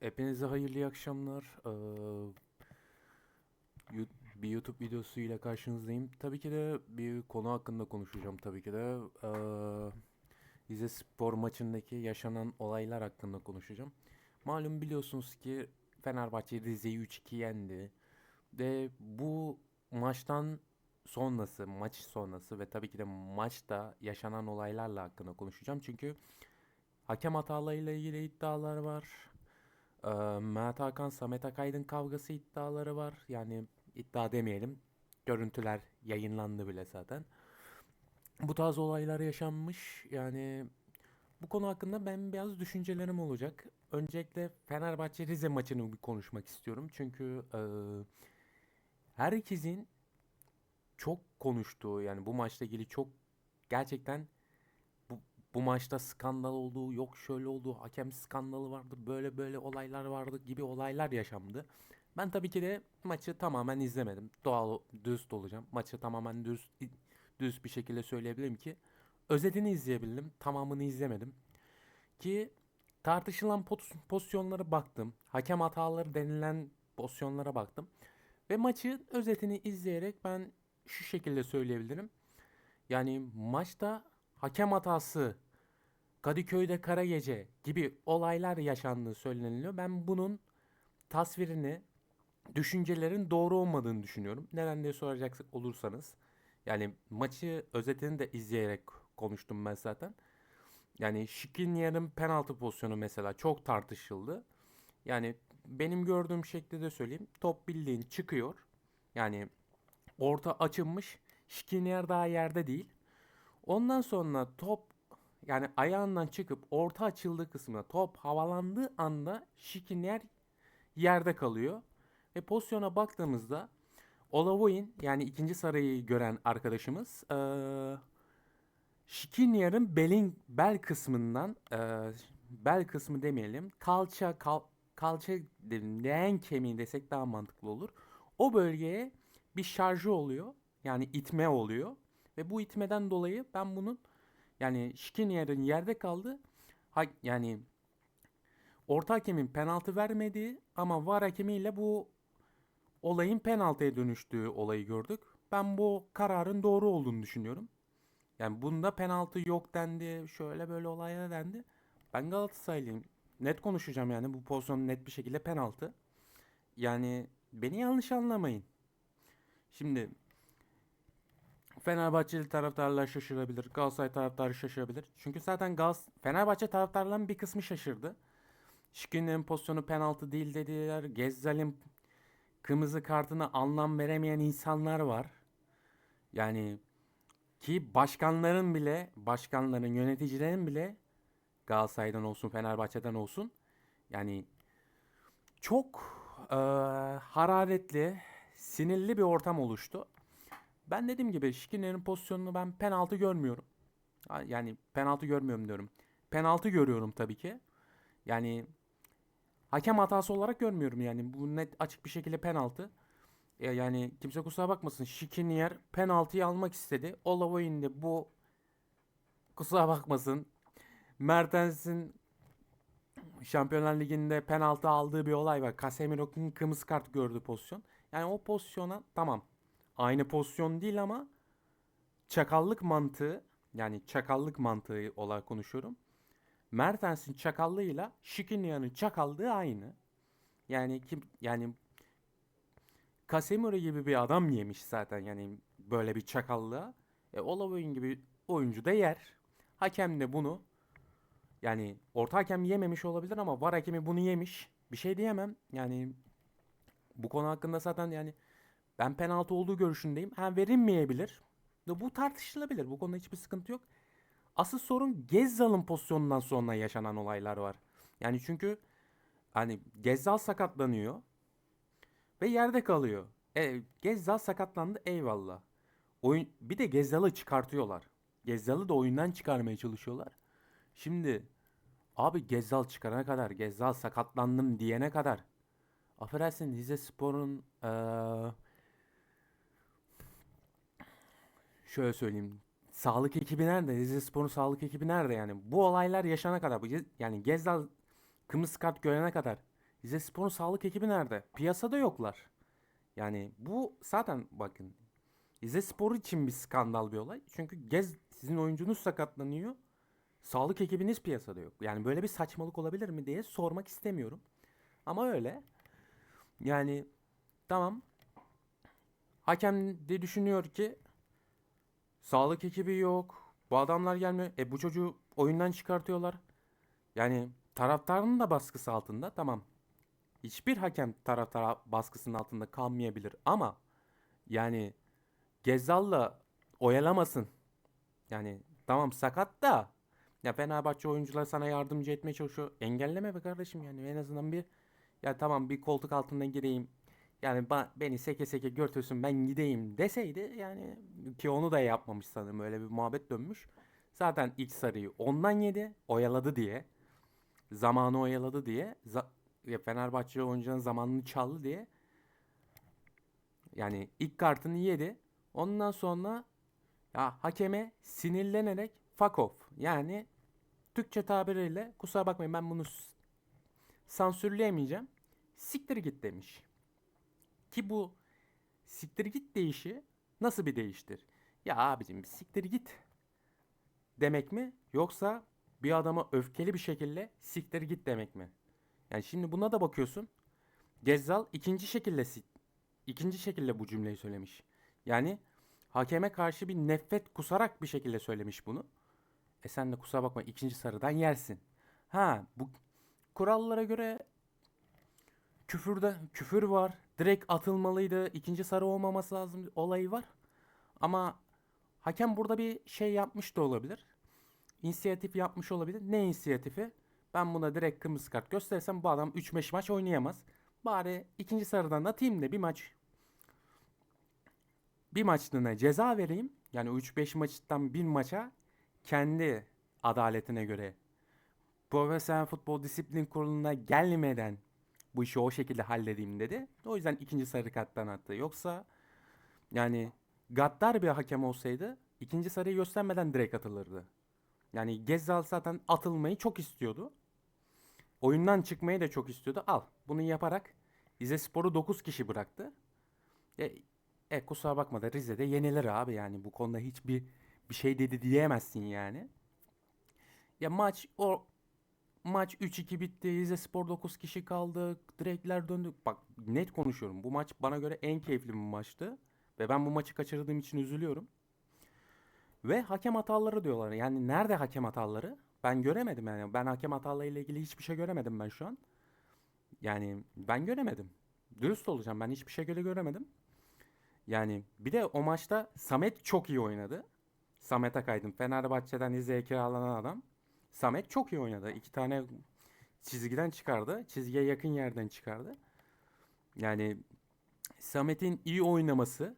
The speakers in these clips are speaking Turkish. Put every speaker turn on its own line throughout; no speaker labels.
Hepinize hayırlı akşamlar. Ee, bir YouTube videosu ile karşınızdayım. Tabii ki de bir konu hakkında konuşacağım tabii ki de. Ee, Spor maçındaki yaşanan olaylar hakkında konuşacağım. Malum biliyorsunuz ki Fenerbahçe Rize'yi 3-2 yendi. Ve bu maçtan sonrası, maç sonrası ve tabii ki de maçta yaşanan olaylarla hakkında konuşacağım. Çünkü hakem hatalarıyla ilgili iddialar var. Ee, Mert Hakan, Samet Akaydın kavgası iddiaları var. Yani iddia demeyelim. Görüntüler yayınlandı bile zaten. Bu tarz olaylar yaşanmış. Yani bu konu hakkında ben biraz düşüncelerim olacak. Öncelikle Fenerbahçe Rize maçını bir konuşmak istiyorum. Çünkü e, herkesin çok konuştuğu yani bu maçla ilgili çok gerçekten bu, maçta skandal olduğu, yok şöyle oldu, hakem skandalı vardı, böyle böyle olaylar vardı gibi olaylar yaşandı. Ben tabii ki de maçı tamamen izlemedim. Doğal, dürüst olacağım. Maçı tamamen dürüst, dürüst bir şekilde söyleyebilirim ki özetini izleyebildim, tamamını izlemedim. Ki tartışılan pozisyonlara baktım. Hakem hataları denilen pozisyonlara baktım. Ve maçı özetini izleyerek ben şu şekilde söyleyebilirim. Yani maçta hakem hatası, Kadıköy'de kara gece gibi olaylar yaşandığı söyleniliyor. Ben bunun tasvirini, düşüncelerin doğru olmadığını düşünüyorum. Neden diye soracak olursanız. Yani maçı özetini de izleyerek konuştum ben zaten. Yani Skriniar'ın penaltı pozisyonu mesela çok tartışıldı. Yani benim gördüğüm şekli de söyleyeyim. Top bildiğin çıkıyor. Yani orta açılmış. Skriniar daha yerde değil. Ondan sonra top yani ayağından çıkıp orta açıldığı kısmına top havalandığı anda Skriniar yerde kalıyor. Ve pozisyona baktığımızda Olavoy'un yani ikinci sarıyı gören arkadaşımız eee Skriniar'ın belin bel kısmından eee, bel kısmı demeyelim kalça kal, kalça leğen kemiği desek daha mantıklı olur. O bölgeye bir şarjı oluyor. Yani itme oluyor. Ve bu itmeden dolayı ben bunun yani Skriniar'ın yerde kaldığı ha, yani orta hakemin penaltı vermediği ama VAR hakemiyle bu olayın penaltıya dönüştüğü olayı gördük. Ben bu kararın doğru olduğunu düşünüyorum. Yani bunda penaltı yok dendi. Şöyle böyle olaylar dendi. Ben Galatasaraylıyım. Net konuşacağım yani bu pozisyon net bir şekilde penaltı. Yani beni yanlış anlamayın. Şimdi Fenerbahçeli taraftarlar şaşırabilir. Galatasaray taraftarı şaşırabilir. Çünkü zaten Galatasaray, Fenerbahçe taraftarlarının bir kısmı şaşırdı. Şikrinyar'ın pozisyonu penaltı değil dediler. Gezzal'in kırmızı kartına anlam veremeyen insanlar var. Yani ki başkanların bile, başkanların, yöneticilerin bile Galatasaray'dan olsun, Fenerbahçe'den olsun yani çok eee, hararetli, sinirli bir ortam oluştu. Ben dediğim gibi Skriniar'ın pozisyonunu ben penaltı görmüyorum. Yani penaltı görmüyorum diyorum. Penaltı görüyorum tabii ki. Yani hakem hatası olarak görmüyorum yani. Bu net açık bir şekilde penaltı. E, yani kimse kusura bakmasın. Skriniar penaltıyı almak istedi. Olavoy'un de bu kusura bakmasın. Mertens'in Şampiyonlar Ligi'nde penaltı aldığı bir olay var. Casemiro'nun kırmızı kart gördüğü pozisyon. Yani o pozisyona tamam. Aynı pozisyon değil ama çakallık mantığı yani çakallık mantığı olarak konuşuyorum. Mertens'in çakallığıyla Skriniar'ın çakallığı aynı. Yani kim yani Casemiro gibi bir adam yemiş zaten yani böyle bir çakallığa. E, Olavoyun gibi oyuncu da yer. Hakem de bunu yani orta hakem yememiş olabilir ama VAR hakemi bunu yemiş. Bir şey diyemem. Yani bu konu hakkında zaten yani ben penaltı olduğu görüşündeyim. Ha verilmeyebilir. Bu tartışılabilir. Bu konuda hiçbir sıkıntı yok. Asıl sorun Gezzal'ın pozisyonundan sonra yaşanan olaylar var. Yani çünkü hani Gezzal sakatlanıyor ve yerde kalıyor. E, Gezzal sakatlandı eyvallah. Oyun bir de Gezzal'ı çıkartıyorlar. Gezzal'ı da oyundan çıkarmaya çalışıyorlar. Şimdi abi Gezzal çıkarana kadar, Gezzal sakatlandım diyene kadar affedersin Rize Spor'un eee, şöyle söyleyeyim. Sağlık ekibi nerede? Rize Spor'un sağlık ekibi nerede yani? Bu olaylar yaşana kadar bu yani Gezzal kırmızı kart görene kadar Rizespor'un sağlık ekibi nerede? Piyasada yoklar. Yani bu zaten bakın Rizespor için bir skandal bir olay. Çünkü Gez sizin oyuncunuz sakatlanıyor. Sağlık ekibiniz piyasada yok. Yani böyle bir saçmalık olabilir mi diye sormak istemiyorum. Ama öyle. Yani tamam. Hakem de düşünüyor ki sağlık ekibi yok. Bu adamlar gelmiyor. E bu çocuğu oyundan çıkartıyorlar. Yani taraftarın da baskısı altında. Tamam. Hiçbir hakem taraftar baskısının altında kalmayabilir ama yani Gezzal'la oyalamasın. Yani tamam sakat da ya Fenerbahçe oyuncular sana yardımcı etmeye çalışıyor. Engelleme be kardeşim yani en azından bir ya tamam bir koltuk altından gireyim. Yani ba- beni seke seke götürsün ben gideyim deseydi yani ki onu da yapmamış sanırım öyle bir muhabbet dönmüş. Zaten ilk sarıyı ondan yedi oyaladı diye. Zamanı oyaladı diye. Za- Fenerbahçe oyuncuların zamanını çaldı diye. Yani ilk kartını yedi. Ondan sonra ya hakeme sinirlenerek fuck off. Yani Türkçe tabiriyle kusura bakmayın ben bunu sansürleyemeyeceğim. Siktir git demiş. Ki bu siktir git deyişi nasıl bir değiştir? Ya abicim bir siktir git demek mi? Yoksa bir adama öfkeli bir şekilde siktir git demek mi? Yani şimdi buna da bakıyorsun. Gezzal ikinci şekilde ikinci şekilde bu cümleyi söylemiş. Yani hakeme karşı bir nefret kusarak bir şekilde söylemiş bunu. E sen de kusura bakma ikinci sarıdan yersin. Ha bu kurallara göre küfürde küfür var. Direkt atılmalıydı. ikinci sarı olmaması lazım olayı var. Ama hakem burada bir şey yapmış da olabilir. İnisiyatif yapmış olabilir. Ne inisiyatifi? Ben buna direkt kırmızı kart gösterirsem bu adam 3-5 maç oynayamaz. Bari ikinci sarıdan atayım da bir maç bir maçlığına ceza vereyim. Yani 3-5 maçtan bir maça kendi adaletine göre Profesyonel Futbol Disiplin Kurulu'na gelmeden bu işi o şekilde halledeyim dedi. O yüzden ikinci sarı karttan attı. Yoksa yani gaddar bir hakem olsaydı ikinci sarıyı göstermeden direkt atılırdı. Yani Gezzal zaten atılmayı çok istiyordu. Oyundan çıkmayı da çok istiyordu. Al bunu yaparak Rizespor'u 9 kişi bıraktı. E, e kusura bakma da Rize'de yenilir abi yani bu konuda hiçbir bir şey dedi diyemezsin yani. Ya maç o maç 3-2 bitti. Rizespor 9 kişi kaldı. Direkler döndü. Bak net konuşuyorum. Bu maç bana göre en keyifli bir maçtı. Ve ben bu maçı kaçırdığım için üzülüyorum. Ve hakem hataları diyorlar. Yani nerede hakem hataları? Ben göremedim yani. Ben hakem hatalarıyla ilgili hiçbir şey göremedim ben şu an. Yani ben göremedim. Dürüst olacağım. Ben hiçbir şey göre göremedim. Yani bir de o maçta Samet çok iyi oynadı. Samet Akaydın. Fenerbahçe'den Rize'ye kiralanan adam. Samet çok iyi oynadı. İki tane çizgiden çıkardı. Çizgiye yakın yerden çıkardı. Yani Samet'in iyi oynaması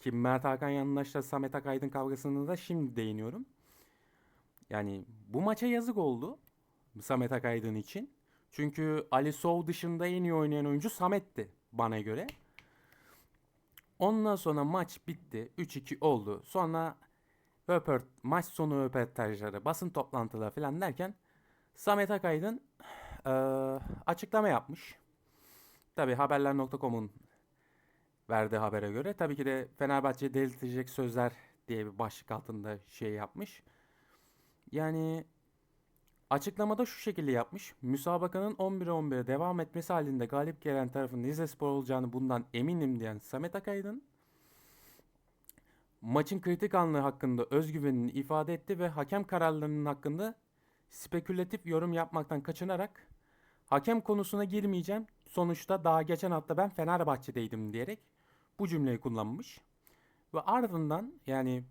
ki Mert Hakan Yandaş'la Samet Akaydın kavgasını da şimdi değiniyorum. Yani bu maça yazık oldu Samet Akaydın için. Çünkü Ali Sov dışında en iyi oynayan oyuncu Samet'ti bana göre. Ondan sonra maç bitti. 3-2 oldu. Sonra röport, maç sonu röportajları, basın toplantıları falan derken Samet Akaydın eee, açıklama yapmış. Tabi haberler.com'un verdiği habere göre tabii ki de Fenerbahçe delirtecek sözler diye bir başlık altında şey yapmış. Yani açıklamada şu şekilde yapmış. Müsabakanın 11'e 11'e devam etmesi halinde galip gelen tarafın Rizespor olacağını bundan eminim diyen Samet Akaydın maçın kritik anlığı hakkında özgüvenini ifade etti ve hakem kararlarının hakkında spekülatif yorum yapmaktan kaçınarak hakem konusuna girmeyeceğim. Sonuçta daha geçen hafta ben Fenerbahçe'deydim diyerek bu cümleyi kullanmış. Ve ardından yani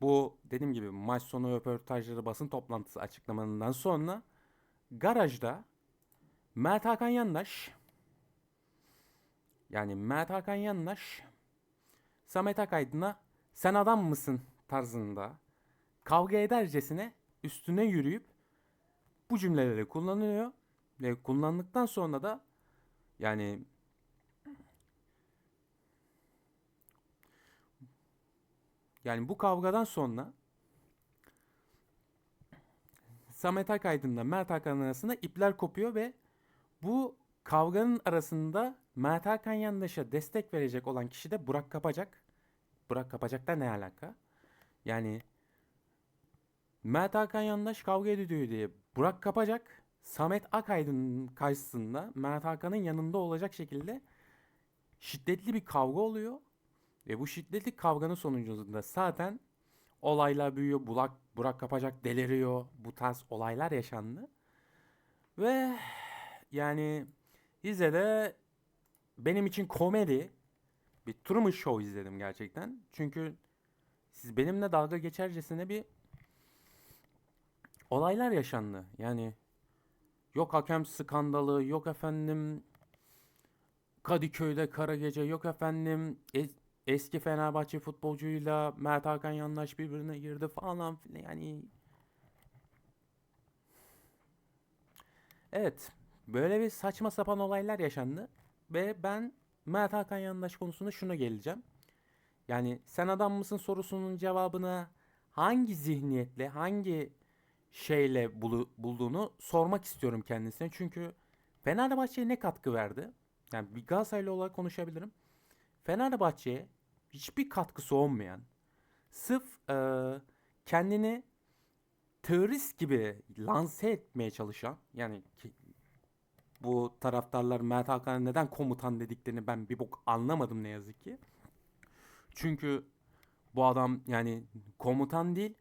bu dediğim gibi maç sonu röportajları basın toplantısı açıklamanından sonra garajda Mert Hakan Yandaş yani Mert Hakan Yandaş Samet Akaydın'a sen adam mısın tarzında kavga edercesine üstüne yürüyüp bu cümleleri kullanıyor ve kullandıktan sonra da yani yani bu kavgadan sonra Samet Akaydın'la Mert Hakan arasında ipler kopuyor ve bu kavganın arasında Mert Hakan Yandaş'a destek verecek olan kişi de Burak Kapacak. Burak Kapacak'ta ne alaka? Yani Mert Hakan Yandaş kavga ediyor diye Burak Kapacak Samet Akaydın'ın karşısında Mert Hakan'ın yanında olacak şekilde şiddetli bir kavga oluyor. Ve bu şiddetli kavganın sonucunda zaten olaylar büyüyor. Burak, Burak Kapacak deliriyor. Bu tarz olaylar yaşandı. Ve yani izle benim için komedi bir Truman Show izledim gerçekten. Çünkü siz benimle dalga geçercesine bir olaylar yaşandı. Yani yok hakem skandalı, yok efendim Kadıköy'de kara gece, yok efendim es- eski Fenerbahçe futbolcuyla Mert Hakan Yandaş birbirine girdi falan filan yani Evet, böyle bir saçma sapan olaylar yaşandı ve ben Mert Hakan Yandaş konusunda şuna geleceğim. Yani sen adam mısın sorusunun cevabını hangi zihniyetle, hangi şeyle bulu- bulduğunu sormak istiyorum kendisine. Çünkü Fenerbahçe'ye ne katkı verdi? Yani bir Galatasaraylı olarak konuşabilirim. Fenerbahçe'ye hiçbir katkısı olmayan, sırf eee, kendini terörist gibi lanse etmeye çalışan, yani bu taraftarlar Mert Hakan'a neden komutan dediklerini ben bir bok anlamadım ne yazık ki. Çünkü bu adam yani komutan değil,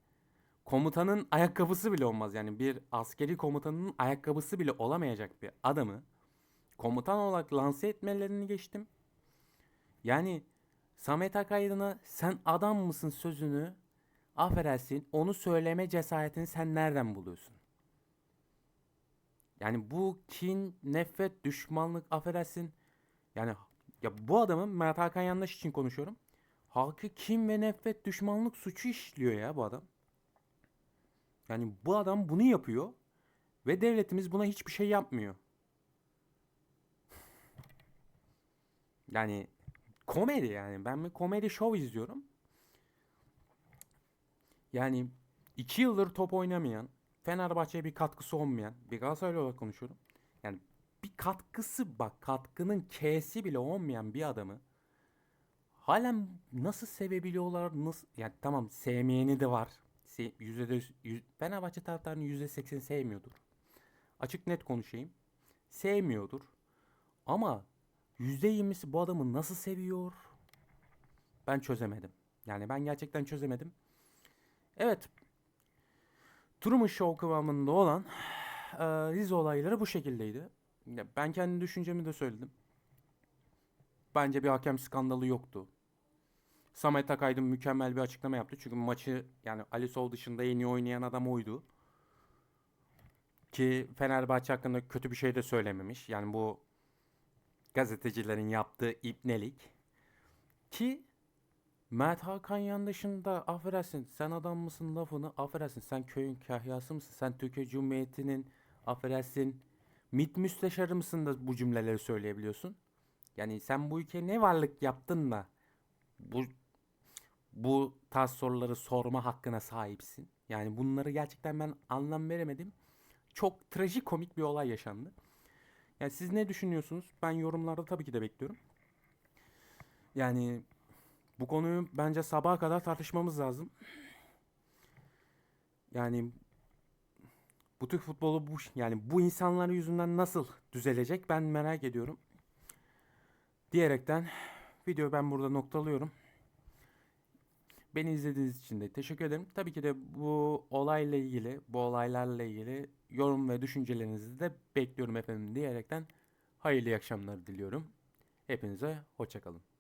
komutanın ayakkabısı bile olmaz. Yani bir askeri komutanın ayakkabısı bile olamayacak bir adamı komutan olarak lanse etmelerini geçtim. Yani Samet Akaydın'a sen adam mısın sözünü affedersin onu söyleme cesaretini sen nereden buluyorsun? Yani bu kin, nefret, düşmanlık affedersin. Yani ya bu adamın Mert Hakan Yandaş için konuşuyorum. Halkı kin ve nefret, düşmanlık suçu işliyor ya bu adam. Yani bu adam bunu yapıyor ve devletimiz buna hiçbir şey yapmıyor. Yani komedi yani. Ben bir komedi show izliyorum. Yani iki yıldır top oynamayan, Fenerbahçe'ye bir katkısı olmayan, bir Galatasaraylı olarak konuşuyorum. Yani bir katkısı bak katkının K'si bile olmayan bir adamı halen nasıl sevebiliyorlar nasıl yani tamam sevmeyeni de var. Se, yüzde yüz, Fenerbahçe taraftarının yüzde seksen sevmiyordur. Açık net konuşayım. Sevmiyordur. Ama yüzde yirmisi bu adamı nasıl seviyor? Ben çözemedim. Yani ben gerçekten çözemedim. Evet. Truman Show kıvamında olan eee Rize olayları bu şekildeydi. Ya Ben kendi düşüncemi de söyledim. Bence bir hakem skandalı yoktu. Samet Akaydın mükemmel bir açıklama yaptı. Çünkü maçı yani Ali Sol dışında en iyi oynayan adam oydu. Ki Fenerbahçe hakkında kötü bir şey de söylememiş. Yani bu gazetecilerin yaptığı ipnelik. Ki Mert Hakan Yandaş'ın da affedersin sen adam mısın lafını affedersin sen köyün kahyası mısın sen Türkiye Cumhuriyeti'nin affedersin MİT müsteşarı mısın da bu cümleleri söyleyebiliyorsun. Yani sen bu ülkeye ne varlık yaptın da bu bu tarz soruları sorma hakkına sahipsin. Yani bunları gerçekten ben anlam veremedim. Çok trajikomik bir olay yaşandı. Yani siz ne düşünüyorsunuz? Ben yorumlarda tabii ki de bekliyorum. Yani bu konuyu bence sabaha kadar tartışmamız lazım. Yani bu Türk futbolu bu yani bu insanlar yüzünden nasıl düzelecek ben merak ediyorum. Diyerekten videoyu ben burada noktalıyorum. Beni izlediğiniz için de teşekkür ederim. Tabii ki de bu olayla ilgili, bu olaylarla ilgili yorum ve düşüncelerinizi de bekliyorum efendim diyerekten hayırlı akşamlar diliyorum. Hepinize hoşçakalın.